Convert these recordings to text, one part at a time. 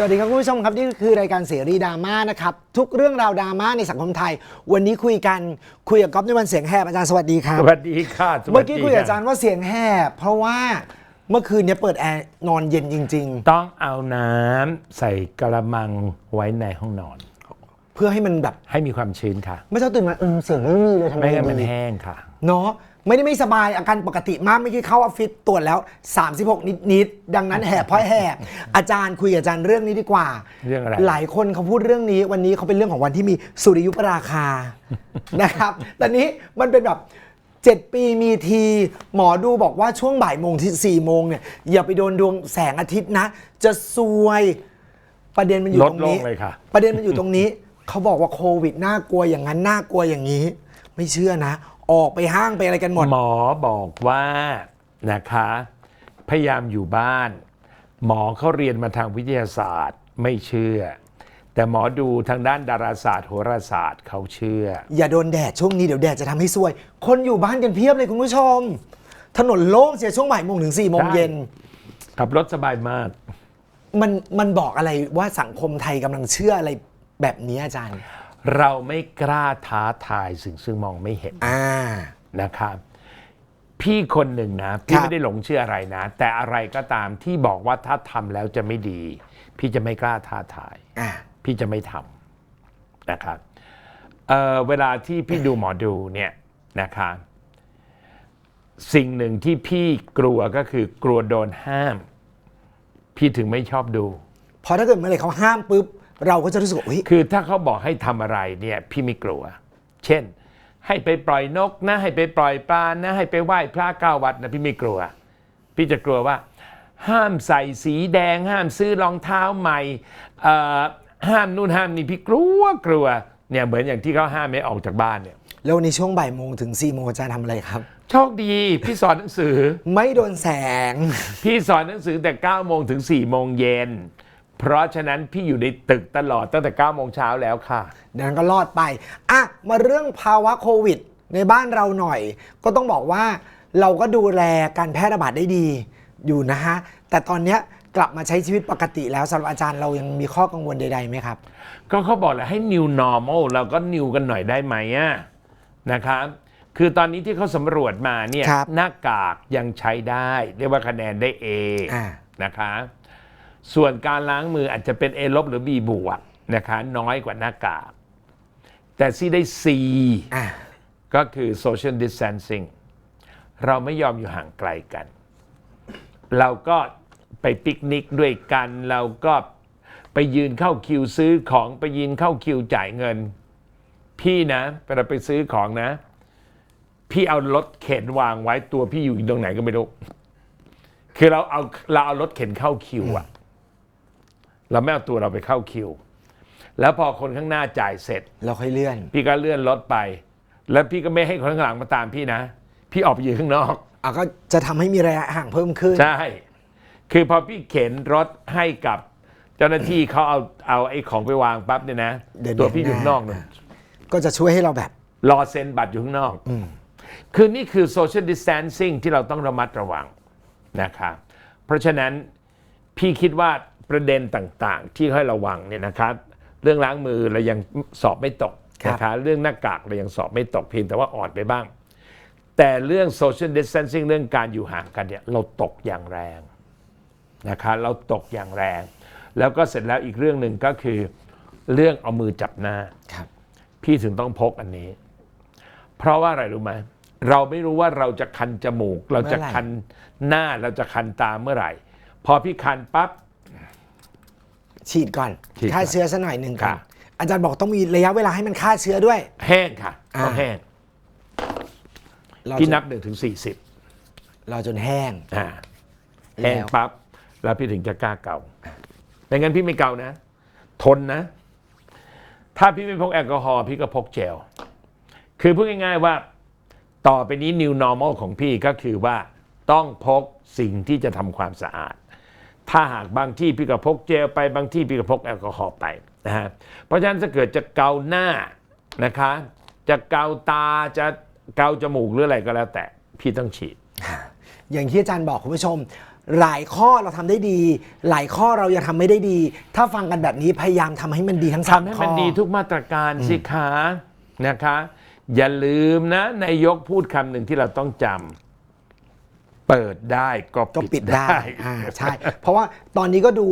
สวัสดีครับคุณผู้ชมครับ นี่คือรายการเสรีดราม่านะครับ ทุกเรื่องราวดราม่าในสังคมไทย วันนี้คุยกันคุยกับก๊อฟในวันเสียงแหบอาจารย์สวัสดีครับสวัสดีค่ะสวัสดีเมื่อกี้คุยกับอาจารค่ะย์ว่าเสียงแหบเพราะว่าเมื่อคืนเนี้เปิดแอร์นอนเย็นจริง ต้องเอาน้ำใส่กระมังไว้ในห้องนอน ๆ เพื่อให้มันแบบให้มีความชื้นค่ะ ไม่เช้าตื่นมาเออเสียงไม่มีเลยทำไมไม่งั้นมันดีแห้งค่ะ เนาะ ไม่ได้ไม่สบายอาการปกติมากไม่อกี้เข้าออฟฟิศตรวจแล้ว 36นิดๆดังนั้นแหบเพราะแหบอาจารย์คุยกับอาจารย์เรื่องนี้ดีกว่าเรื่องอะไร หลายคนเขาพูดเรื่องนี้ วันนี้เขาเป็นเรื่องของวันที่มีสุริยุปราคา นะครับแต่นี้มันเป็นแบบ 7 ปีมีที หมอดูบอกว่าช่วงบ่ายโมงที่4โมงเนี่ยอย่าไปโดนดวงแสงอาทิตย์นะ จะซวยประเด็นมันอยู่ตรงนี้ ลดลงเลยค่ะ ประเด็นมันอยู่ตรงนี้ เขาบอกว่าโควิดน่ากลัวอย่างนั้นน่ากลัวอย่างนี้ ไม่เชื่อนะ ออกไปห้างไปอะไรกันหมด หมอบอกว่านะคะ พยายามอยู่บ้าน หมอเขาเรียนมาทางวิทยาศาสตร์ไม่เชื่อ แต่หมอดูทางด้านดาราศาสตร์โหราศาสตร์เขาเชื่อ อย่าโดนแดดช่วงนี้เดี๋ยวแดดจะทำให้ซวย คนอยู่บ้านกันเพียบเลยคุณผู้ชม ถนนโล่งเสียช่วงบ่ายโมงถึง4ี่โมงเย็น ขับรถสบายมาก มันมันบอกอะไรว่าสังคมไทยกำลังเชื่ออะไรแบบนี้อาจารย์ เราไม่กล้าท้าทายสิ่งซึ่งมองไม่เห็นอ่า นะครับ พี่คนหนึ่งนะคพี่รับ ไม่ได้หลงเชื่ออะไรนะ แต่อะไรก็ตามที่บอกว่าถ้าทำแล้วจะไม่ดี พี่จะไม่กล้าท้าทาย อ่า พี่จะไม่ทำนะครับเอ่อเวลาที่พี่ดูหมอดูเนี่ยนะครับสิ่งหนึ่งที่พี่กลัวก็คือกลัวโดนห้าม พี่ถึงไม่ชอบดู พอถ้าเกิดเมื่อไหร่เขาห้ามปุ๊บ เราก็จะรู้สึกว่าเฮ้ยคือถ้าเขาบอกให้ทำอะไรเนี่ยพี่ไม่กลัว เช่น ให้ไปปล่อยนกนะ ให้ไปปล่อยปลานะ ให้ไปไหว้พระเก้าวัดนะพี่ไม่กลัว พี่จะกลัวว่า ห้ามใส่สีแดง ห้ามซื้อรองเท้าใหม่เอ่อห้ามนู่นห้ามนี่พี่กลัวกลัวเนี่ยเหมือนอย่างที่เขาห้ามไม่ออกจากบ้านเนี่ย แล้ววันนี้ช่วงบ่ายโมงถึง4ี่โมงอาจารย์ทำอะไรครับ โชคดีพี่สอนหนังสือ ไม่โดนแสง พี่สอนหนังสือแต่9โมงถึง4โมงเย็น เพราะฉะนั้นพี่อยู่ในตึกตลอดตั้งแต่9โมงเช้าแล้วค่ะ ดังนั้นก็รอดไป อะ มาเรื่องภาวะโควิด ในบ้านเราหน่อย ก็ต้องบอกว่าเราก็ดูแลการแพร่ระบาดได้ดีอยู่นะฮะ แต่ตอนเนี้ยกลับมาใช้ชีวิตปกติแล้วสำหรับอาจารย์เรายังมีข้อกังวลใดๆไหมครับ ก็เขาบอกแล้วให้ new normal เราก็ new กันหน่อยได้ไหมอะนะครับ คือตอนนี้ที่เขาสำรวจมาเนี่ยครับ หน้ากากยังใช้ได้ เรียกว่าคะแนนได้ A อ่า นะคะ ส่วนการล้างมืออาจจะเป็น A ลบหรือ B บวกนะคะ น้อยกว่าหน้ากาก แต่ที่ได้ C อะก็คือ social distancing เราไม่ยอมอยู่ห่างไกลกัน เราก็ไปปิกนิกด้วยกัน เราก็ไปยืนเข้าคิวซื้อของไปยืนเข้าคิวจ่ายเงิน พี่นะเวลาไปซื้อของนะ พี่เอารถเข็นวางไว้ตัวพี่อยู่ตรงไหนก็ไม่รู้คือเราเอาเราเอารถเข็นเข้าคิวอะ เราไม่เอาตัวเราไปเข้าคิว แล้วพอคนข้างหน้าจ่ายเสร็จ เราค่อยเลื่อน พี่ก็เลื่อนรถไป แล้วพี่ก็ไม่ให้คนข้างหลังมาตามพี่นะ พี่ออกไปยืนข้างนอกอะก็จะทำให้มีระยะห่างเพิ่มขึ้น ใช่คือพอพี่เข็นรถให้กับเจ้าหน้าที่เขาเอาเอาไอ้ของไปวางปั๊บเนี่ยนะเดินตัวพี่อยู่เดินข้างนอกหน้านู่นก็จะช่วยให้เราแบบ รอเซ็นบัตรอยู่ข้างนอก คือนี่คือ social distancing ที่เราต้องระมัดระวังนะครับ เพราะฉะนั้นพี่คิดว่า ประเด็นต่างๆ ที่ให้ระวังเนี่ยนะครับเรื่องล้างมือเรายังสอบไม่ตกครับนะครับเรื่องหน้ากากเรายังสอบไม่ตกเพียงแต่ว่าอ่อนไปบ้าง แต่เรื่อง social distancing เรื่องการอยู่ห่างกันเนี่ยเราตกอย่างแรงนะครับเราตกอย่างแรง แล้วก็เสร็จแล้วอีกเรื่องหนึ่งก็คือเรื่องเอามือจับหน้าครับพี่ถึงต้องพกอันนี้ เพราะว่าอะไรรู้ไหมเราไม่รู้ว่าเราจะคันจมูก เราจะเมื่อไหร่คันหน้าเราจะคันตาเมื่อไหร่ พอพี่คันปั๊บ ฉีดก่อนฉีดก่อนฆ่าเชื้อสักหน่อยหนึ่งก่อนค่ะ อาจารย์บอกต้องมีระยะเวลาให้มันฆ่าเชื้อด้วย แห้งค่ะอ่า ต้องแห้งเราพี่จนับหนึ่งถึงสี่สิบเราจนแห้ง อ่าแล้วแห้งปั๊บแล้วพี่ถึงจะกล้าเกาไม่งั้นพี่ไม่เกานะ ทนนะ ถ้าพี่ไม่พกแอลกอฮอล์พี่ก็พกเจลคือพูดง่ายๆว่า ต่อไปนี้ new normal ของพี่ก็คือว่าต้องพกสิ่งที่จะทำความสะอาด ถ้าหากบางที่พี่ก็พกเจลไปบางที่พี่ก็พกแอลกอฮอล์ไปนะฮะเพราะฉะนั้นถ้าเกิดจะเกาหน้านะคะ จะเกาตาจะเกาจมูกหรืออะไรก็แล้วแต่พี่ต้องฉีด อย่างที่อาจารย์บอกคุณผู้ชม หลายข้อเราทำได้ดี หลายข้อเรายังทำไม่ได้ดี ถ้าฟังกันแบบนี้พยายามทำให้มันดีทั้งสามทำให้ข้อมันดีทุกมาตรการสิคะนะคะ อย่าลืมนะนายกพูดคำหนึ่งที่เราต้องจำ เปิดได้ก็ก็ปิปิดดได้ได้อ่าใช่ เพราะว่าตอนนี้ก็ดู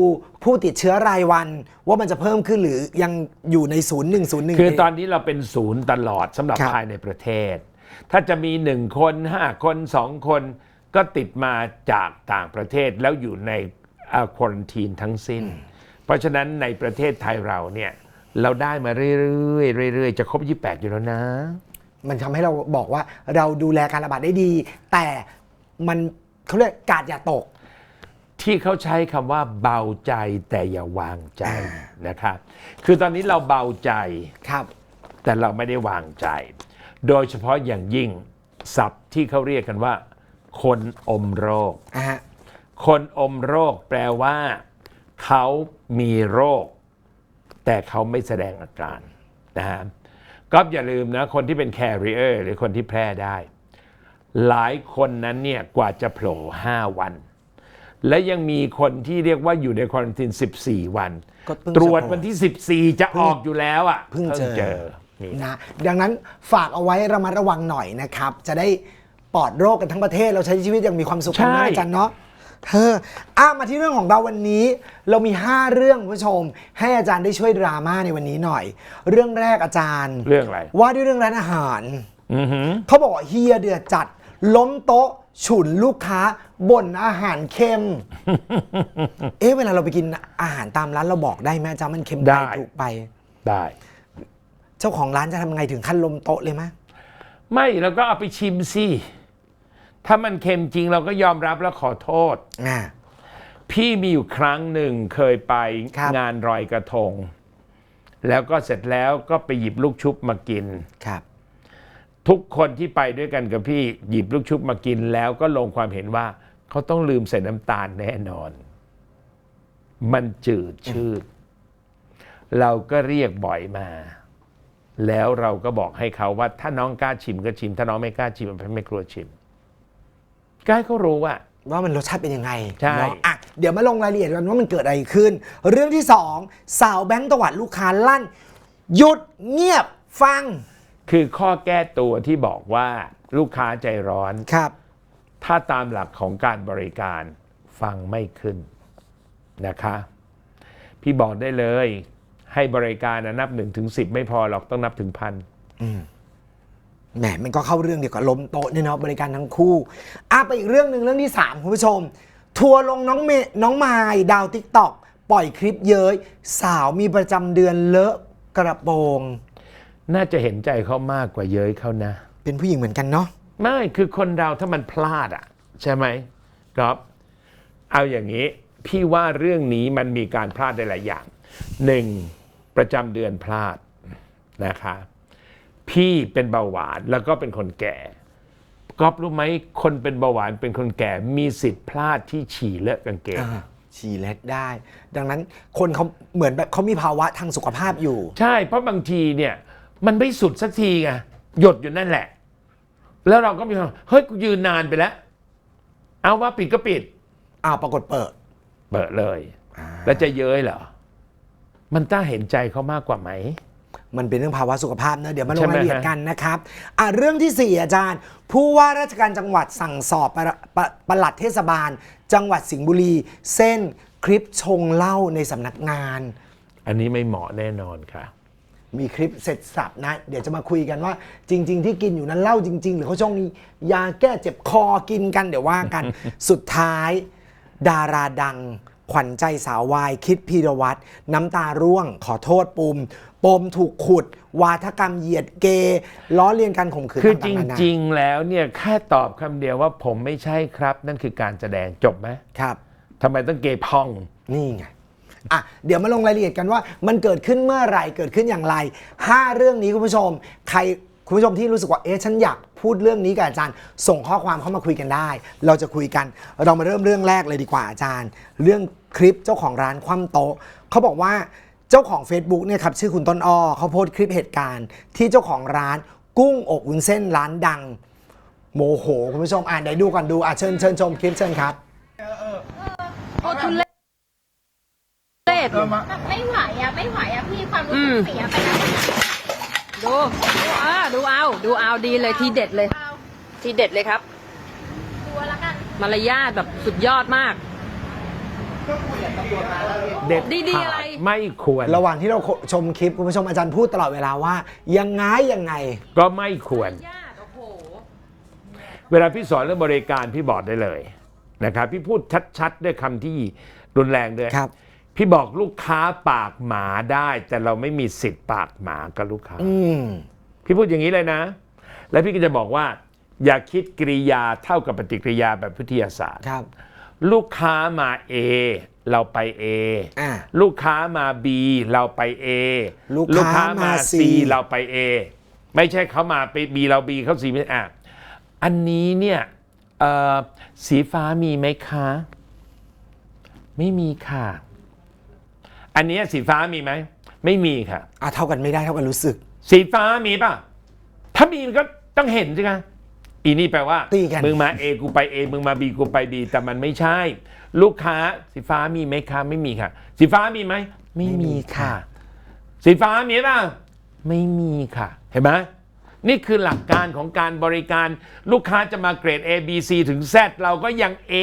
ผู้ติดเชื้อรายวันว่ามันจะเพิ่มขึ้นหรือยังอยู่ในศูนย์หนึ่งศูนย์หนึ่งคือตอนนี้เราเป็นศูนย์ตลอดสำหรับครับภายในประเทศ ถ้าจะมีหนึ่งคนห้าคนสองคนก็ติดมาจากต่างประเทศแล้วอยู่ในควอนตีนทั้งสิ้น เพราะฉะนั้นในประเทศไทยเราเนี่ยเราได้มาเรื่อยๆเรื่อยๆจะครบ 28 อยู่แล้วนะ มันทำให้เราบอกว่าเราดูแลการระบาดได้ดี แต่ มันเขาเรียกกาดอย่าตก ที่เขาใช้คำว่าเบาใจแต่อย่าวางใจนะครับ คือตอนนี้เราเบาใจครับ แต่เราไม่ได้วางใจ โดยเฉพาะอย่างยิ่งศัพท์ที่เขาเรียกกันว่า คนอมโรค อะฮะ คนอมโรคแปลว่า เขามีโรค แต่เขาไม่แสดงอาการนะฮะก็อย่าลืมนะ คนที่เป็น carrier หรือคนที่แพร่ได้ หลายคนนั้นเนี่ยกว่าจะโผล่5 วัน และยังมีคนที่เรียกว่าอยู่ในควอนติน 14 วัน ก็เพิ่งตรวจจะออกวันที่ 14 จะออกอยู่แล้วอะเพิ่งเจอ นี่นะดังนั้นฝากเอาไว้ระมัดระวังหน่อยนะครับ จะได้ปลอดโรคกันทั้งประเทศเราใช้ชีวิตอย่างมีความสุขกันใช่นะอาจารย์เนาะเธออะมาที่เรื่องของเราวันนี้ เรามี 5 เรื่องคุณผู้ชม ให้อาจารย์ได้ช่วยดราม่าในวันนี้หน่อย เรื่องแรกอาจารย์ เรื่องอะไร ว่าด้วยเรื่องร้านอาหาร อือหือ เขาบอกว่าเฮียเดือดจัด ล้มโต๊ะฉุนลูกค้าบ่นอาหารเค็ม เอ๊ะเวลาเราไปกินอาหารตามร้านเราบอกได้ไหมอาจารย์มันเค็มได้ไปถูกไป ได้ เจ้าของร้านจะทำไงถึงขั้นล้มโต๊ะเลยไหมไม่เราก็เอาไปชิมสิถ้ามันเค็มจริงเราก็ยอมรับแล้วขอโทษ อ่า พี่มีอยู่ครั้งหนึ่งเคยไปครับ งานรอยกระทง แล้วก็เสร็จแล้วก็ไปหยิบลูกชุบมากิน ครับ ทุกคนที่ไปด้วยกันกับพี่หยิบลูกชุบมากินแล้วก็ลงความเห็นว่า เขาต้องลืมใส่น้ำตาลแน่นอน มันจืดชืด เราก็เรียกบ่อยมา แล้วเราก็บอกให้เขาว่า ถ้าน้องกล้าชิมก็ชิม ถ้าน้องไม่กล้าชิมมันไม่กลัวชิมก็ให้เขารู้ว่าว่ามันรสชาติเป็นยังไงใช่เนาะอะเดี๋ยวมาลงรายละเอียดกันว่ามันเกิดอะไรขึ้น เรื่องที่สองสาวแบงก์ตวัดลูกค้าลั่น หยุดเงียบฟัง คือข้อแก้ตัวที่บอกว่าลูกค้าใจร้อน ครับ ถ้าตามหลักของการบริการฟังไม่ขึ้นนะคะ พี่บอกได้เลย ให้บริการนะนับหนึ่งถึงสิบไม่พอหรอกต้องนับถึงพันแหมมันก็เข้าเรื่องเดียวกับล้มโต๊ะเนี่ยเนาะบริการทั้งคู่อะไปอีกเรื่องหนึ่งเรื่องที่ 3 คุณผู้ชม ทัวร์ลงน้องเมน้องมายดาวทิกตอกปล่อยคลิปเย้ยสาวมีประจำเดือนเลอะกระโปรง น่าจะเห็นใจเขามากกว่าเย้ยเขานะ เป็นผู้หญิงเหมือนกันเนาะไม่คือคนเราถ้ามันพลาดอะ ใช่ไหมครับเอาอย่างนี้ พี่ว่าเรื่องนี้มันมีการพลาดได้หลายอย่างหนึ่งประจำเดือนพลาดนะคะ พี่เป็นเบาหวานแล้วก็เป็นคนแก่ก๊อฟรู้ไหมคนเป็นเบาหวานเป็นคนแก่มีสิทธิ์พลาดที่ฉี่เลอะกางเกงฉี่เล็ดได้ ดังนั้นคนเขาเหมือนแบบเขามีภาวะทางสุขภาพอยู่ ใช่เพราะบางทีเนี่ย มันไม่สุดสักทีไงหยดอยู่นั่นแหละ แล้วเราก็มีความเฮ้ยกูยืนนานไปแล้ว เอาว่าปิดก็ปิด อ้าวปรากฏเปิด เปิดเลย แล้วจะเย้ยเหรอ มันต้าเห็นใจเขามากกว่าไหม มันเป็นเรื่องภาวะสุขภาพนะเดี๋ยวมาลใช่งไหมรายละเอียดฮะกันนะครับอะเรื่องที่ 4 อาจารย์ ผู้ว่าราชการจังหวัดสั่งสอบปะปะปลัดเทศบาล จังหวัดสิงห์บุรี เส้นคลิปชงเหล้าในสำนักงาน อันนี้ไม่เหมาะแน่นอนค่ะ มีคลิปเสร็จสับนะ เดี๋ยวจะมาคุยกันว่า จริง ๆ ที่กินอยู่นั้นเหล้าจริง ๆ หรือเขาชงนี้ยาแก้เจ็บคอกินกันเดี๋ยวว่ากัน สุดท้าย ดาราดัง ขวัญใจสาววายคิดพีรวัตรน้ำตาร่วง ขอโทษปุ่มปมถูกขุด วาทกรรมเหยียดเกย์ล้อเลียนการข่มขืนคือจต่างๆนานาริง ๆ แล้วเนี่ยแค่ตอบคำเดียวว่าผมไม่ใช่ครับ นั่นคือการแสดงจบไหมครับทำไมต้องเกย์พอง นี่ไง อะเดี๋ยวมาลงรายละเอียดกันว่า มันเกิดขึ้นเมื่อไหร่เกิดขึ้นอย่างไร 5 เรื่องนี้คุณผู้ชม ใครคุณผู้ชมที่รู้สึกว่าเอ๊ะฉันอยากพูดเรื่องนี้กับอาจารย์ ส่งข้อความเข้ามาคุยกันได้ เราจะคุยกัน เรามาเริ่มเรื่องแรกเลยดีกว่าอาจารย์ เรื่องคลิปเจ้าของร้านคว่ำโต๊ะเขาบอกว่าเจ้าของ Facebook เนี่ยครับชื่อคุณต้นอ้อเขาโพสต์คลิปเหตุการณ์ ที่เจ้าของร้านกุ้งอบวุ้นเส้นร้านดัง โมโห คุณผู้ชมอ่านได้ดูก่อนดูอะเชิญเชิญชมคลิปเชิญครับเออเอ อพเลยแบบไม่ไหวอะไม่ไหวอะพี่ความรู้อืสึมกเสียไปแล้วดูดูเออดูเอาดูเอาดีเลยทีเด็ดเลยเอาทีเด็ดเลยครับ ดูแล้วกันมารยาทแบบสุดยอดมาก เด็ดดีๆขาอะไร ไม่ควร ระหว่างที่เราชมคลิปคุณผู้ชมอาจารย์พูดตลอดเวลาว่า ยังไงยังไง ก็ไม่ควร ญาติโอ้โห เวลาพี่สอนเรื่องบริการพี่บอกได้เลยนะครับ พี่พูดชัดๆ ด้วยคำที่รุนแรงด้วยครับ พี่บอกลูกค้าปากหมาได้ แต่เราไม่มีสิทธิ์ปากหมากับลูกค้า อืมพี่พูดอย่างนี้เลยนะ แล้วพี่ก็จะบอกว่า อย่าคิดกริยาเท่ากับปฏิกิริยาแบบวิทยาศาสตร์ ครับ ลูกค้ามา A เราไป A อ่า ลูกค้ามา B เราไป A ลูกค้ามา C เราไป A ไม่ใช่เขามาไป B เรา B เขา C ไม่อะอันนี้เนี่ยเอ่อสีฟ้ามีไหมคะ ไม่มีค่ะ อันเนี้ยสีฟ้ามีไหม ไม่มีค่ะ อะเท่ากันไม่ได้เท่ากันรู้สึก สีฟ้ามีป่ะ ถ้ามีมันก็ต้องเห็นสิคะอีนี่แปลว่าตีกันมึงมา A กูไป A มึงมา B กูไป B แต่มันไม่ใช่ ลูกค้าสีฟ้ามีไหมคะไม่มีค่ะ สีฟ้ามีไหมไม่มีค่ะ สีฟ้ามีป่ะไม่มีค่ะ เห็นไหมนี่คือหลักการของการบริการลูกค้าจะมาเกรด A B C ถึง Z เราก็ยัง A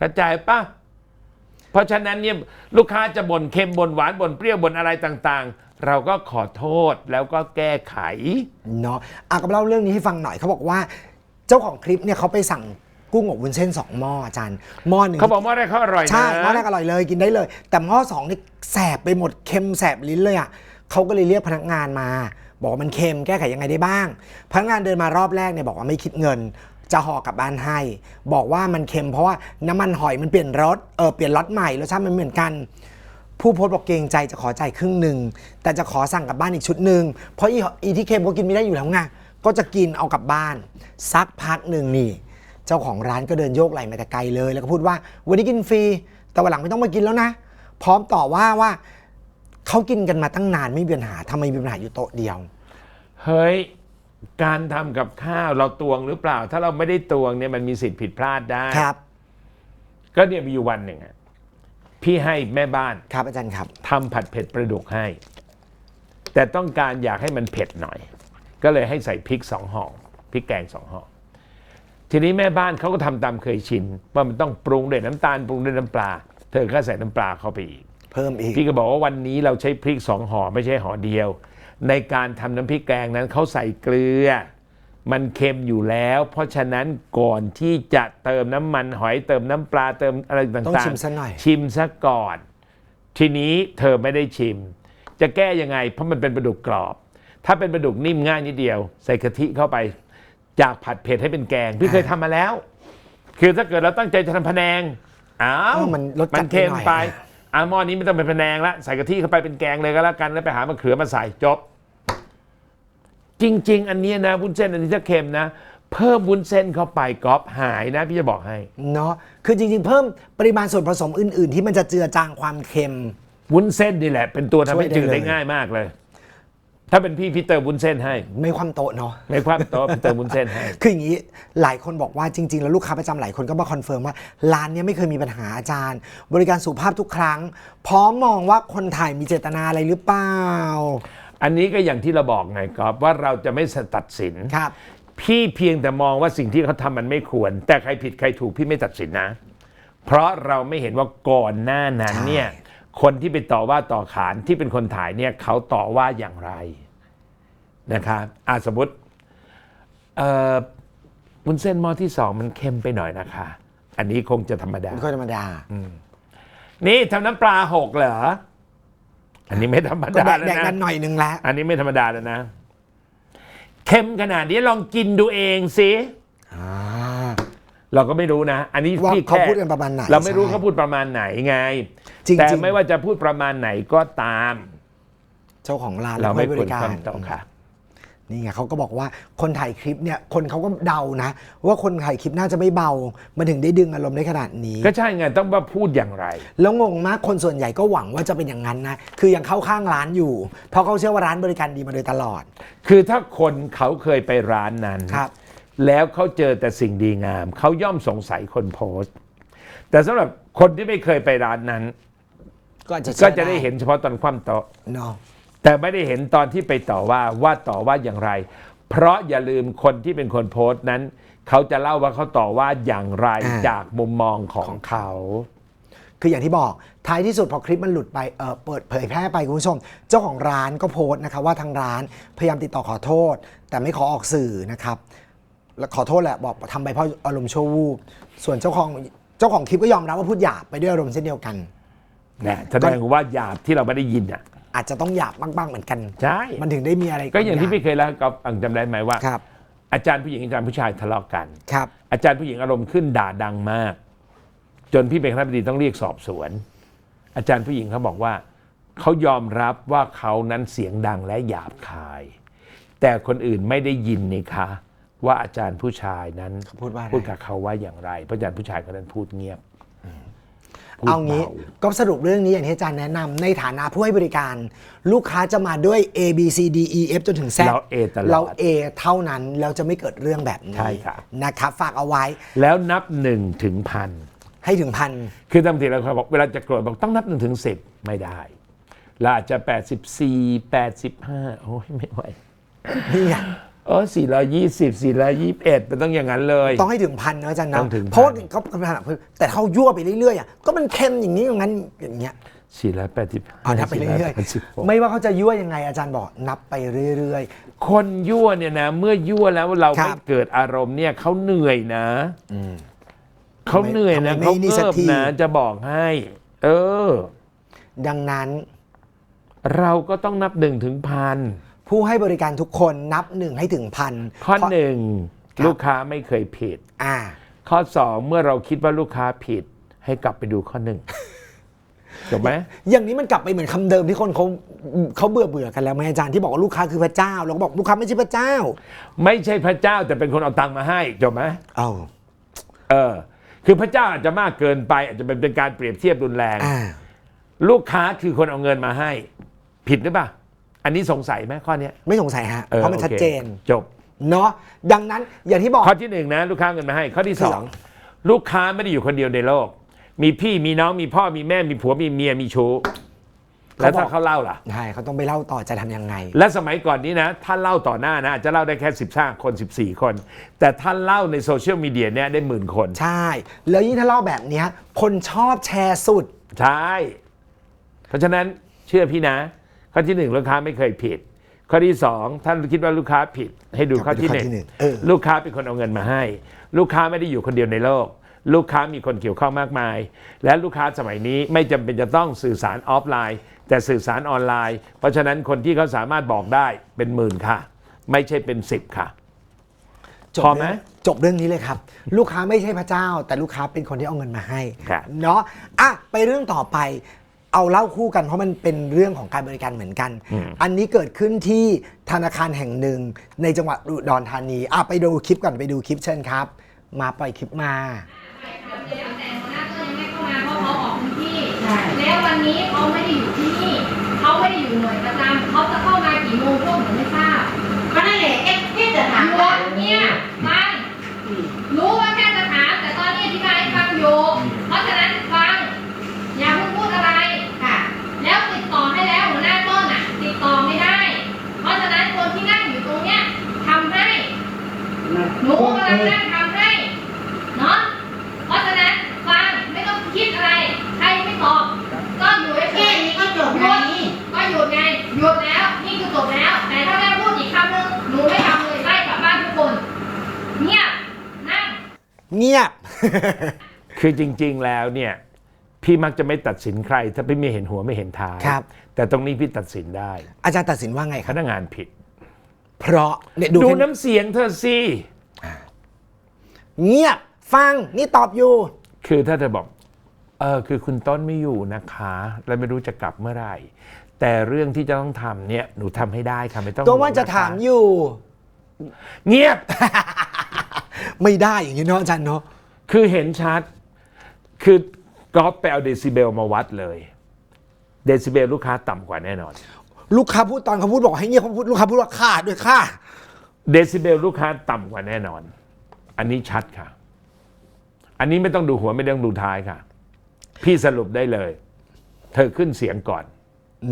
กระจายป่ะ เพราะฉะนั้นเนี่ยลูกค้าจะบ่นเค็มบ่นหวานบ่นเปรี้ยวบ่นอะไรต่างๆ เราก็ขอโทษแล้วก็แก้ไข เนาะอะก็เล่าเรื่องนี้ให้ฟังหน่อยเขาบอกว่า เจ้าของคลิปเนี่ยเขาไปสั่งกุ้งอบวุ้นเส้นสองหม้ออาจารย์หม้อหนึ่งเขาบอกว่าได้เขาอร่อยนะ ใช่หม้อแรกอร่อยเลยกินได้เลย แต่หม้อสองนี่แสบไปหมดเค็มแสบลิ้นเลยอะเขาก็เลยเรียกพนักงานมา บอกว่ามันเค็มแก้ไขยังไงได้บ้าง พนักงานเดินมารอบแรกเนี่ยบอกว่าไม่คิดเงิน จะห่อกลับบ้านให้ บอกว่ามันเค็มเพราะว่าน้ำมันหอยมันเปลี่ยนรสเออเปลี่ยนรสใหม่รสชาติมันเหมือนกัน ผู้โพสต์บอกเกรงใจจะขอจ่ายครึ่งหนึ่งแต่จะขอสั่งกลับบ้านอีกชุดหนึ่งเพราะอีอีที่เค็มก็กินไม่ได้อยู่แล้วไงก็จะกินเอากลับบ้านสักพักหนึ่งนี่ เจ้าของร้านก็เดินโยกไหลมาแต่ไกลเลย แล้วก็พูดว่าวันนี้กินฟรีแต่วันหลังไม่ต้องมากินแล้วนะ พร้อมต่อว่าว่าเขากินกันมาตั้งนานไม่มีปัญหาทำไมมีปัญหาอยู่โต๊ะเดียว เฮ้ย การทำกับข้าวเราตวงหรือเปล่า ถ้าเราไม่ได้ตวงเนี่ยมันมีสิทธิ์ผิดพลาดได้ ครับ ก็เนี่ยมีอยู่วันหนึ่งอะพี่ให้แม่บ้านครับอาจารย์ครับ ทำผัดเผ็ดปลาดุกให้ แต่ต้องการอยากให้มันเผ็ดหน่อย ก็เลยให้ใส่พริกสองห่อพริกแกงสองห่อทีนี้แม่บ้านเขาก็ทำตามเคยชินว่ามันต้องปรุงด้วยน้ำตาลปรุงด้วยน้ำปลา เธอก็ใส่น้ำปลาเข้าไปอีก เพิ่มอีก พี่ก็บอกว่าวันนี้เราใช้พริกสองห่อไม่ใช่ห่อเดียว ในการทำน้ำพริกแกงนั้นเขาใส่เกลือ มันเค็มอยู่แล้ว เพราะฉะนั้นก่อนที่จะเติมน้ำมันหอยเติมน้ำปลาเติมอะไรต่างๆต้องชิมซะหน่อย ชิมซะก่อน ทีนี้เธอไม่ได้ชิม จะแก้ยังไง เพราะมันเป็นปลาดุกกรอบ ถ้าเป็นปลาดุกนิ่มง่ายนิดเดียว ใส่กะทิเข้าไป จากผัดเผ็ดให้เป็นแกงพี่เคยทำมาแล้ว คือถ้าเกิดเราตั้งใจจะทำพะแนงอ้าวเออมันรสจัดมันเค็มไปหน่อยไปอะหม้อนี้ไม่ต้องเป็นพะแนงละใส่กะทิเข้าไปเป็นแกงเลยก็แล้วกันแล้วไปหามะเขือมาใส่จบ จริง ๆ อันเนี้ยนะวุ้นเส้นอันนี้ถ้าเค็มนะ เพิ่มวุ้นเส้นเข้าไปกรอบหายนะพี่จะบอกให้ เนาะคือจริง ๆ เพิ่มปริมาณส่วนผสมอื่น ๆ ที่มันจะเจือจางความเค็ม วุ้นเส้นนี่แหละ เป็นตัวทำให้ช่วยได้จืดเลยได้ง่ายมากเลย ถ้าเป็นพี่พี่เติมวุ้นเส้นให้ ไม่ความโต๊ะเนาะ ในความโต๊ะพี่เติมวุ้นเส้นให้ คืออย่างนี้หลายคนบอกว่าจริง ๆ แล้วลูกค้าประจำหลายคนก็มาคอนเฟิร์มว่า ร้านเนี้ยไม่เคยมีปัญหาอาจารย์ บริการสุภาพทุกครั้ง พร้อมมองว่าคนถ่ายมีเจตนาอะไรหรือเปล่า อันนี้ก็อย่างที่เราบอกไงกอบว่าเราจะไม่ตัดสินครับ พี่เพียงแต่มองว่าสิ่งที่เขาทำมันไม่ควร แต่ใครผิดใครถูกพี่ไม่ตัดสินนะ เพราะเราไม่เห็นว่าก่อนหน้านั้นเนี่ยคนที่ไปต่อว่าต่อขานที่เป็นคนถ่ายเนี่ยเขาต่อว่าอย่างไรนะครับอาสมมติเอ่อวุ้นเส้นหม้อที่สองมันเค็มไปหน่อยนะคะ อันนี้คงจะธรรมดาไม่ค่อยธรรมดา นี่ทำน้ำปลาหกเหรอ อันนี้ไม่ธรรมก็ดาแดกแล้วแดกกันนะหน่อยนึงแล้วอันนี้ไม่ธรรมดาแล้วนะเค็มขนาดนี้ลองกินดูเองสิอ่า เราก็ไม่รู้นะ อันนี้ว่าพี่เขาแค่พูดกันประมาณไหนเราไม่รู้ใช่เขาพูดประมาณไหนไงจริงๆ แต่ไม่ว่าจะพูดประมาณไหนก็ตาม เจ้าของร้านเราไม่และควผู้รให้บความริต่อค่ะ นี่ไงเขาก็บอกว่าคนถ่ายคลิปเนี่ยคนเขาก็เดานะ ว่าคนถ่ายคลิปน่าจะไม่เบา มันถึงได้ดึงอารมณ์ได้ขนาดนี้ ก็ใช่ไงต้องว่าพูดอย่างไร แล้วงงมากคนส่วนใหญ่ก็หวังว่าจะเป็นอย่างนั้นนะ คือยังเข้าข้างร้านอยู่ เพราะเขาเชื่อว่าร้านบริการดีมาโดยตลอด คือถ้าคนเขาเคยไปร้านนั้น ครับ แล้วเขาเจอแต่สิ่งดีงาม เขาย่อมสงสัยคนโพสต์ แต่สำหรับคนที่ไม่เคยไปร้านนั้น ก็อาจจะก็จะได้เห็นเฉพาะตอนคว่ำโต๊ะ เนาะ แต่ไม่ได้เห็นตอนที่ไปต่อว่าว่าต่อว่าอย่างไร เพราะอย่าลืมคนที่เป็นคนโพสต์นั้น เขาจะเล่าว่าเขาต่อว่าอย่างไรอ่า จากมุมมองของเขา คืออย่างที่บอกท้ายที่สุดพอคลิปมันหลุดไปเออเปิดเผยแพร่ไปคุณผู้ชม เจ้าของร้านก็โพสต์นะคะว่าทางร้านพยายามติดต่อขอโทษ แต่ไม่ขอออกสื่อนะครับแล้วขอโทษแหละบอกทำไปเพราะอารมณ์ชั่ววูบส่วนเจ้าของเจ้าของคลิปก็ยอมรับว่าพูดหยาบไปด้วยอารมณ์เช่นเดียวกันเนี่ยแสดงว่าหยาบที่เราไม่ได้ยินอะ อาจจะต้องหยาบบ้างๆเหมือนกัน ใช่มันถึงได้มีอะไรก็อย่างที่บพี่เคยเล่าให้กับอังจำได้ไหมว่า ครับอาจารย์ผู้หญิงอาจารย์ผู้ชายทะเลาะกัน ครับ อาจารย์ผู้หญิงอารมณ์ขึ้นด่าดังมาก จนพี่เป็นคณะบดีต้องเรียกสอบสวน อาจารย์ผู้หญิงเขาบอกว่าเขายอมรับว่าเขานั้นเสียงดังและหยาบคาย แต่คนอื่นไม่ได้ยินนี่คะว่าอาจารย์ผู้ชายนั้นเขาพูดว่าอะไรพูดกับเขาว่าอย่างไรเพราะอาจารย์ผู้ชายคนนั้นพูดเงียบพูด เอางี้บก็สรุปเรื่องนี้อย่างที่อาจารย์แนะนำในฐานะผู้ให้บริการ ลูกค้าจะมาด้วย A B C D E F จนถึง Z เรา A ตลอดเรา A เท่านั้นแล้วจะไม่เกิดเรื่องแบบนี้ใช่ครับ นะครับฝากเอาไว้แล้วนับหนึ่งถึงพัน ให้ถึงพัน คือบางทีเราเคยบอกเวลาจะโกรธบอกต้องนับหนึ่งถึงสิบไม่ได้เราอาจจะ 84 85 โอ้ยไม่ไหว นี่ไง เออ420 421มันต้องอย่างนั้นเลย ต้องให้ถึงพันนะอาจารย์นะต้องถึงพันเพราะว่าเขาขนาดแต่เขายั่วไปเรื่อยๆอะก็มันเค็มอย่างนี้อย่างนั้นอย่างเงี้ย485เอานับไปเรื่อย486ๆไม่ว่าเขาจะยั่วยังไงอาจารย์บอกนับไปเรื่อย คนยั่วเนี่ยนะ เมื่อยั่วแล้วเราครัไม่บเกิดอารมณ์เนี่ยเขาเหนื่อยนะเขาเหนื่อยนะทำไมไม่เขานี่สักเอิบที นะจะบอกให้ เออ ๆ ดังนั้น เราก็ต้องนับหนึ่งถึงพัน ผู้ให้บริการทุกคนนับหนึ่งให้ถึงพัน ข้อเพราะหนึ่งครับ ลูกค้าไม่เคยผิด อ่า ข้อสองเมื่อเราคิดว่าลูกค้าผิด ให้กลับไปดูข้อหนึ่งจบไหมอย่างนี้มันกลับไปเหมือนคำเดิมที่คนเขาเขาเบื่อเบื่อๆกันแล้วไหมอาจารย์ที่บอกว่าลูกค้าคือพระเจ้าเราก็บอกลูกค้าไม่ใช่พระเจ้า ไม่ใช่พระเจ้าแต่เป็นคนเอาตังค์มาให้จบไหมเอา เออ คือพระเจ้าอาจจะมากเกินไป อาจจะเป็นเป็นการเปรียบเทียบรุนแรง อ่า ลูกค้าคือคนเอาเงินมาให้ ผิดหรือเปล่า อันนี้สงสัยไหมข้อเนี้ย ไม่สงสัยฮะออเพราะมันโอคชัดเจน จบ เนาะดังนั้นอย่างที่บอก ข้อที่หนึ่งนะลูกค้าเอาเงินมาให้ ข้อที่ข้สออสองงลูกค้าไม่ได้อยู่คนเดียวในโลก มีพี่มีน้องมีพ่อมีแม่มีผัวมีเมียมีชู้แล้วถ้าเขาเล่าล่ะ ใช่เขาต้องไปเล่าต่อจะทำยังไง และสมัยก่อนนี้นะท่านเล่าต่อหน้านะอาจจะเล่าได้แค่15คน 14 คน แต่ท่านเล่าในโซเชียลมีเดียเนี่ยได้หมื่นคน ใช่ แล้วยิ่งถ้าเล่าแบบเนี้ยคนชอบแชร์สุด ใช่ เพราะฉะนั้นเชื่อพี่นะ ข้อที่หนึ่งลูกค้าไม่เคยผิด ข้อที่สองท่านคิดว่าลูกค้าผิด ให้ดูกลับข้อไปดูที่ข้หอนึ่งที่หนึ่งเออลูกค้าเป็นคนเอาเงินมาให้ ลูกค้าไม่ได้อยู่คนเดียวในโลก ลูกค้ามีคนเกี่ยวข้องมากมาย และลูกค้าสมัยนี้ไม่จำเป็นจะต้องสื่อสารออฟไลน์ แต่สื่อสารออนไลน์ เพราะฉะนั้นคนที่เขาสามารถบอกได้เป็นหมื่นค่ะ ไม่ใช่เป็นสิบค่ะจบพอไหมเรื่องจบเรื่องนี้เลยครับ ลูกค้าไม่ใช่พระเจ้า แต่ลูกค้าเป็นคนที่เอาเงินมาให้ครับเนาะอะไปเรื่องต่อไป เอาเล่าคู่กันเพราะมันเป็นเรื่องของการบริการเหมือนกัน อันนี้เกิดขึ้นที่ธนาคารแห่งหนึ่งในจังหวัดอุดรธานีอะไปดูคลิปก่อนไปดูคลิปเชิญครับ มาปล่อยคลิปมา แล้วแต่หัวหน้าก็ยังไม่เข้ามาเพราะเขาออกพื้นที่แล้ววันนี้เขาไม่ได้อยู่ที่นี่เขาไม่ได้อยู่หน่วยประจำเขาจะเข้ามากี่โมงพวกหนูไม่ทราบก็นั่นแหละแค่แค่จะถามหยุว่าดเนี่ยฟังรู้ว่าแค่จะถามแต่ตอนนี้อธิบายให้ฟังอยู่ เพราะฉะนั้นฟัง อย่าเพิ่งพูดอะไร ค่ะ แล้วติดต่อให้แล้วหัวหน้าต้นอะ ติดต่อไม่ได้ เพราะฉะนั้นคนที่นั่งอยู่ตรงเนี้ยทำให้ ห นูกำลังนั่งทำให้ เนาะ เพราะฉะนั้นฟังไม่ต้องคิดอะไร ใครไม่ตอบ ก็อยู่แค่แค่นี้ก็จบหไงยุดก็หยุดไง หยุดแล้ว นี่คือจบแล้ว แต่ถ้าแม่พูดอีกคำนึง หนูไม่ทำเลยไล่กลับบ้านทุกคน เงียบ นั่ง เงียบ คือจริงๆแล้วเนี่ยพี่มักจะไม่ตัดสินใคร ถ้าพี่ไม่เห็นหัวไม่เห็นท้ายครับ แต่ตรงนี้พี่ตัดสินได้อาจารย์ตัดสินว่าไงคพรับ นักงานผิด เพราะเนี่ยดูดูแค่น้ำเสียงเธอสิ เงียบฟังนี่ตอบอยู่ คือถ้าเธอบอกเออคือคุณต้นไม่อยู่นะคะ แล้วไม่รู้จะกลับเมื่อไหร่ แต่เรื่องที่จะต้องทำเนี่ยหนูทำให้ได้ค่ะไม่ต้องก็ว่าจะห่งนคถามอยู่ เงียบ ไม่ได้อย่างนี้เนาะอาจารย์เนาะคือเห็นชัด คือกอฟไปเอาเดซิเบลมาวัดเลย เดซิเบลลูกค้าต่ำกว่าแน่นอน ลูกค้าพูดตอนเขาพูดบอกให้เงียบเขาพูดลูกค้าพูดว่าค่าด้วยค่าเดซิเบลลูกค้าต่ำกว่าแน่นอน อันนี้ชัดค่ะ อันนี้ไม่ต้องดูหัวไม่ต้องดูท้ายค่ะ พี่สรุปได้เลย เธอขึ้นเสียงก่อน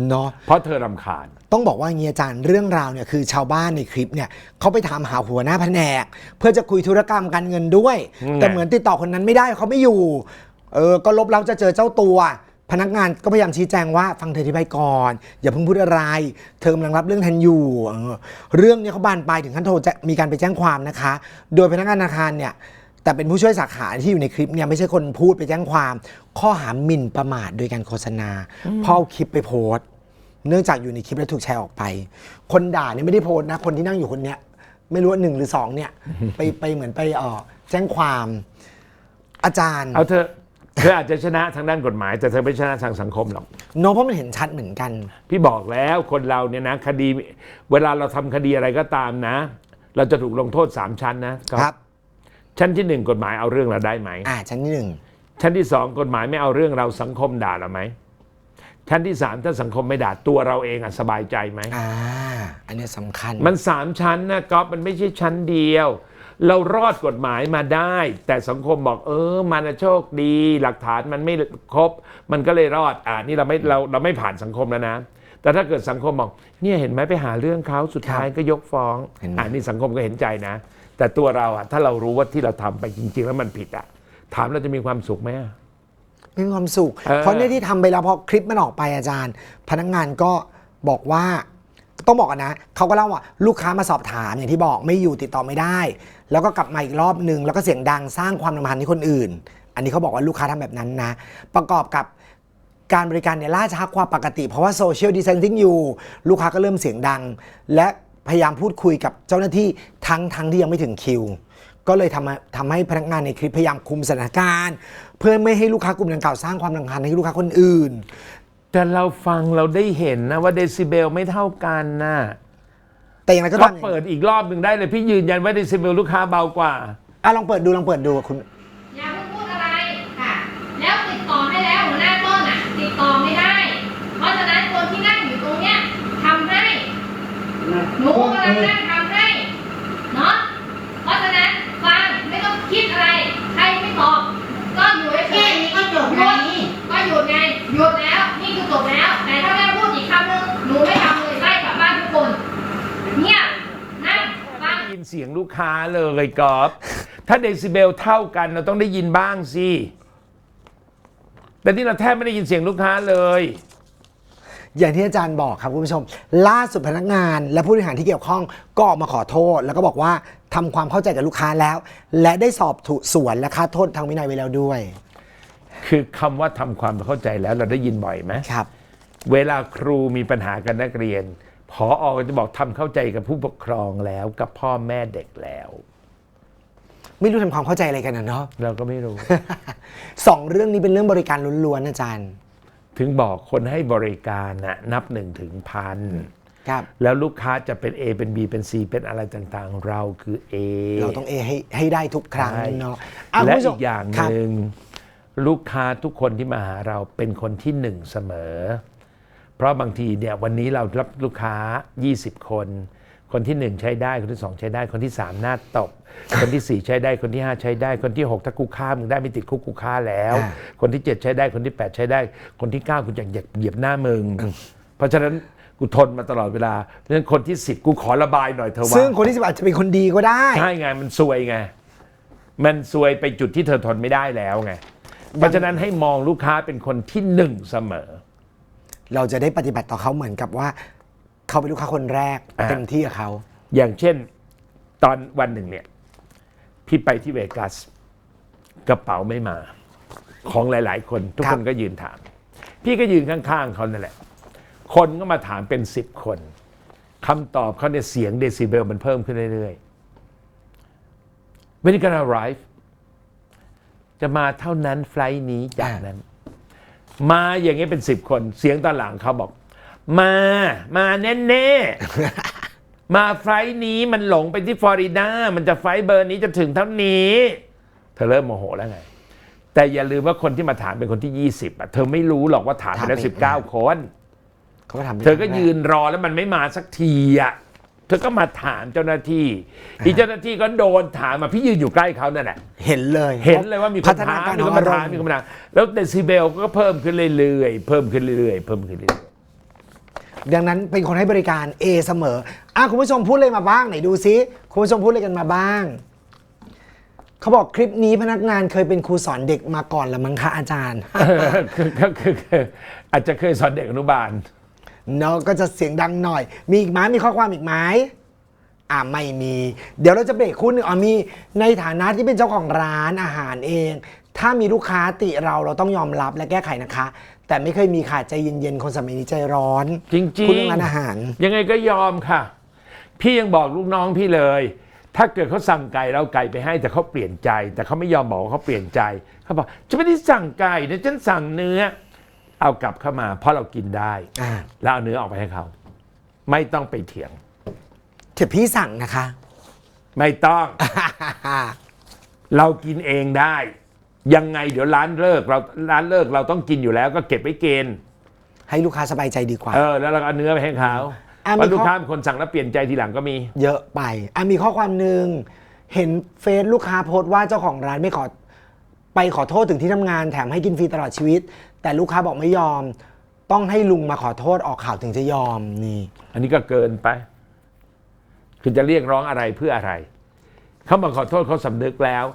เนาะเพราะเธอรำคาญ ต้องบอกว่าอย่างนี้อาจารย์เรื่องราวเนี่ยคือชาวบ้านในคลิปเนี่ยเขาไปถามหาหัวหน้าแผนก เพื่อจะคุยธุรกรรมการเงินด้วยอืมแต่เหมือนติดต่อคนนั้นไม่ได้เขาไม่อยู่ เออก็ลบเราจะเจอเจ้าตัว พนักงานก็พยายามชี้แจงว่าฟังเธออธิบายก่อน อย่าเพิ่งพูดอะไร เธอกำลังรับเรื่องแทนอยู่เออเรื่องเนี้เขาบานปลายถึงขั้นโทรจะมีการไปแจ้งความนะคะ โดยพนักงานธนาคารเนี่ยแต่เป็นผู้ช่วยสาขาที่อยู่ในคลิปเนี่ยไม่ใช่คนพูดไปแจ้งความ ข้อหาหมิ่นประมาทโดยการโฆษณาเพราะเอาคลิปไปโพสต์ เนื่องจากอยู่ในคลิปแล้วถูกแชร์ออกไป คนด่าเนี่ยไม่ได้โพสต์นะคนที่นั่งอยู่คนเนี้ยไม่รู้ว่าหนึ่งหรือสองเนี่ย ไปไปเหมือนไปเออแจ้งความอาจารย์ เอาเธอ เธออาจจะชนะทางด้านกฎหมาย แต่เธอไม่ชนะทางสังคมหรอกเน้องเพราะมันเห็นชัดเหมือนกัน พี่บอกแล้วคนเราเนี่ยนะ คดีเวลาเราทำคดีอะไรก็ตามนะ เราจะถูกลงโทษสามชั้นนะครับ ชั้นที่หนึ่งกฎหมายเอาเรื่องเราได้ไหม อ่า ชั้นที่หนึ่งชั้นที่สองกฎหมายไม่เอาเรื่องเราสังคมด่าเราไหมชั้นที่สามถ้าสังคมไม่ด่าตัวเราเองอะสบายใจไหมอ่า อันเนี้ยสำคัญ มันสามชั้นนะก๊อฟมันไม่ใช่ชั้นเดียว เรารอดกฎหมายมาได้ แต่สังคมบอกเออ มันน่ะโชคดี หลักฐานมันไม่ครบ มันก็เลยรอดอ่านี่เราไม่เราเราไม่ผ่านสังคมแล้วนะ แต่ถ้าเกิดสังคมบอกเนี่ยเห็นไหมไปหาเรื่องเขาสุดท้ายก็ยกฟ้องเห็นไหม อ่านี่สังคมก็เห็นใจนะ แต่ตัวเราอะถ้าเรารู้ว่าที่เราทำไปจริง ๆ แล้วมันผิดอะถามเราจะมีความสุขไหมอะมีความสุข เออ เพราะเนี่ยที่ทำไปแล้วพอคลิปมันออกไปอาจารย์ พนักงานก็บอกว่า ต้องบอกกันนะเขาก็เล่าว่าลูกค้ามาสอบถามอย่างที่บอกไม่อยู่ติดต่อไม่ได้ แล้วก็กลับมาอีกรอบนึง แล้วก็เสียงดังสร้างความรำคาญให้คนอื่น อันนี้เขาบอกว่าลูกค้าทำแบบนั้นนะ ประกอบกับการบริการเนี่ยล่าช้ากว่าปกติ เพราะว่าโซเชียลดิ s เ a นซิ่งอยู่ ลูกค้าก็เริ่มเสียงดัง และพยายามพูดคุยกับเจ้าหน้าที่ทั้งทั้งที่ยังไม่ถึงคิว ก็เลยทำทำให้พนักงานในคลิปพยายามคุมสถานการณ์ เพื่อไม่ให้ลูกค้ากลุ่มดังกล่าวสร้างความรำคาญให้ลูกค้าคนอื่น แต่เราฟังเราได้เห็นนะว่าเดซิเบลไม่เท่ากันนะแต่อย่างไรก็ก็ตามเปิดอีกรอบหนึ่งได้เลยพี่ยืนยันว่าเดซิเบลลูกค้าเบากว่า อะลองเปิดดูลองเปิดดูคุณ อย่าเพิ่งพูดอะไรค่ะ แล้วติดต่อให้แล้วหัวหน้าต้นอะ ติดต่อไม่ได้ เพราะฉะนั้นคนที่นั่งอยู่ตรงเนี้ยทำให้หนูกำลังนั่งทำให้ เนาะ เพราะฉะนั้นฟังไม่ต้องคิดอะไร ใครไม่ตอบ ก็อยู่เฉ แค่ ย นี้ก็จบ ๆห ไง ยุดก็หยุดไง หยุดแล้ว นี่คือ จบแล้วแต่ถ้าแม่พูดอีกคำนึงหนูไม่ทำเลยไล่กลับบ้านทุกคนเงียบนั่งฟังได้ยินเสียงลูกค้าเลยกอฟถ้าเดซิเบลเท่ากันเราต้องได้ยินบ้างสิแต่นี่เราแทบไม่ได้ยินเสียงลูกค้าเลย อย่างที่อาจารย์บอกครับคุณผู้ชม ล่าสุดพนักงานและผู้บริหารที่เกี่ยวข้องก็ออกมาขอโทษ แล้วก็บอกว่าทำความเข้าใจกับลูกค้าแล้ว และได้สอบถูกสวนและค่าโทษทางวินัยไว้แล้วด้วย คือคำว่าทำความเข้าใจแล้วเราได้ยินบ่อยไหมครับ เวลาครูมีปัญหากับนักเรียนพออก็จะบอกทำเข้าใจกับผู้ปกครองแล้วกับพ่อแม่เด็กแล้ว ไม่รู้ทำความเข้าใจอะไรกันนะเนาะเราก็ไม่รู้ สองเรื่องนี้เป็นเรื่องบริการล้วนๆอาจารย์ ถึงบอกคนให้บริการนะนับหนึ่งถึงพันครับแล้วลูกค้าจะเป็น A เป็น B เป็น C เป็นอะไรต่างๆ เราคือ A เราต้องเอให้ให้ได้ทุกครั้งใช่เนาะและคุณผู้ชอีมกอย่างครับหนึ่ง ลูกค้าทุกคนที่มาหาเราเป็นคนที่หนึ่งเสมอ เพราะบางทีเนี่ยวันนี้เรารับลูกค้า 20 คน คนที่หนึ่งใช้ได้ คนที่สองใช้ได้ คนที่สามหน้าตบ คนที่สี่ใช้ได้ คนที่ห้าใช้ได้ คนที่หกถ้ากูฆ่ามึงได้ไม่ติดคุกกูฆ่าแล้วอ่าคนที่เจ็ดใช้ได้ คนที่แปดใช้ได้ คนที่เก้ากูอยากเหยียบหน้ามึง เพราะฉะนั้นกูทนมาตลอดเวลาเพราะฉะนั้นคนที่สิบกูขอระบายหน่อยเถอะว่าซึ่งคนที่สิบอาจจะเป็นคนดีก็ได้ ใช่ไงมันซวยไง มันซวยไปจุดที่เธอทนไม่ได้แล้วไง เพราะฉะนั้นให้มองลูกค้าเป็นคนที่หนึ่งเสมอ เราจะได้ปฏิบัติต่อเขาเหมือนกับว่า เขาเป็นลูกค้าคนแรกอ่า เต็มที่กับเขาอย่างเช่นตอนวันหนึ่งเนี่ย พี่ไปที่เวกัส กระเป๋าไม่มา ของหลาย ๆ คนทุกคนก็ยืนถาม พี่ก็ยืนข้าง ๆเขานั่นแหละ คนก็มาถามเป็นสิบคนคำตอบเขาเนี่ยเสียงเดซิเบลมันเพิ่มขึ้นเรื่อยๆ When you gonna arrive จะมาเท่านั้นไฟลท์นี้จากนั้น มาอย่างเงี้ยเป็นสิบคนเสียงตอนหลังเขาบอก มามาแน่ๆมาไฟลท์นี้มันหลงไปที่ฟลอริดา มันจะไฟลท์เบอร์นี้จะถึงเท่านี้ เธอเริ่มโมโหแล้วไง แต่อย่าลืมว่าคนที่มาถามเป็นคนที่20อะเธอไม่รู้หรอกว่าถามไปแล้วถามไปสิบเก้าคน เขาก็ทำเธอก็ยืนรอแล้วมันไม่มาสักทีอะ เธอก็มาถามเจ้าหน้าที่อีเจ้าหน้าที่ก็โดนถามมาพี่ยืนอยู่ใกล้เขานั่นแหละเห็นเลยเห็นเลยว่ามีคพันฒนาถามการมีขคองนมาอารถามมณ์มีคนมาถามแล้วเดซิเบลก็เพิ่มขึ้นเรื่อยๆเพิ่มขึ้นเรื่อยๆเพิ่มขึ้นเรื่อยดังนั้นเป็นคนให้บริการ A เสมออะคุณผู้ชมพูดเลยมาบ้างไหนดูซิคุณผู้ชมพูดเลยกันมาบ้างเขาบอกคลิปนี้พนักงานเคยเป็นครูสอนเด็กมาก่อนละมั้งคะอาจารย์ๆคือก็คือคืออาจจะเคยสอนเด็กอนุบาล เนาะก็จะเสียงดังหน่อย มีอีกไหมมีข้อความอีกไหมอ่าไม่มี เดี๋ยวเราจะเบรกคู่หนึ่งอ๋อมีในฐานะที่เป็นเจ้าของร้านอาหารเอง ถ้ามีลูกค้าติเราเราต้องยอมรับและแก้ไขนะคะ แต่ไม่เคยมีค่ะใจเย็นๆคนสมัยนี้ใจร้อนจริงๆ คุณเรื่องร้านอาหาร ยังไงก็ยอมค่ะ พี่ยังบอกลูกน้องพี่เลย ถ้าเกิดเขาสั่งไก่เราไก่ไปให้แต่เขาเปลี่ยนใจ แต่เขาไม่ยอมบอกว่าเขาเปลี่ยนใจเขาบอกจะไม่ได้สั่งไก่นะฉันสั่งเนื้อ เอากลับเข้ามา เพราะเรากินได้ อ่าแล้วเอาเนื้อออกไปให้เขา ไม่ต้องไปเถียง เดี๋ยวพี่สั่งนะคะ ไม่ต้อง เรากินเองได้ ยังไงเดี๋ยวร้านเลิกเราร้านเลิกเราต้องกินอยู่แล้วก็เก็บไว้กินให้ลูกค้าสบายใจดีกว่า เออแล้วเราก็เอาเนื้อไปให้เขาอะเพราะมีลูกข้อ ค้าเป็นคนสั่งแล้วเปลี่ยนใจทีหลังก็มี เยอะไปอะมีข้อความหนึ่งเห็นเฟซลูกค้าโพสต์ว่าเจ้าของร้านไม่ขอ ไปขอโทษถึงที่ทำงานแถมให้กินฟรีตลอดชีวิต แต่ลูกค้าบอกไม่ยอม ต้องให้ลุงมาขอโทษออกข่าวถึงจะยอมนี่อันนี้ก็เกินไป คือจะเรียกร้องอะไรเพื่ออะไร เขามาขอโทษเขาสำนึกแล้ว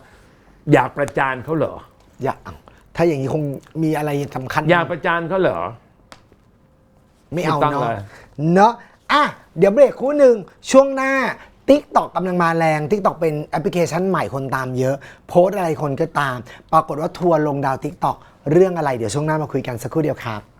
อยากประจานเขาเหรอ อย่าถ้าอย่างนี้คงมีอะไรสำคัญ อยากประจานเขาเหรอ ไม่เอาไม่ต้องเนาะเลย เนาะอะเดี๋ยวเบรกคู่หนึ่งช่วงหน้า t ิ k t o k กำลังมาแรง t ิ k t o k เป็นแอปพลิเคชันใหม่คนตามเยอะ โพสต์อะไรคนก็ตาม ปรากฏว่าทัวร์ลงดาว t ิ k t o k เรื่องอะไรเดี๋ยวช่วงหน้ามาคุยกันสักครู่เดียวครับ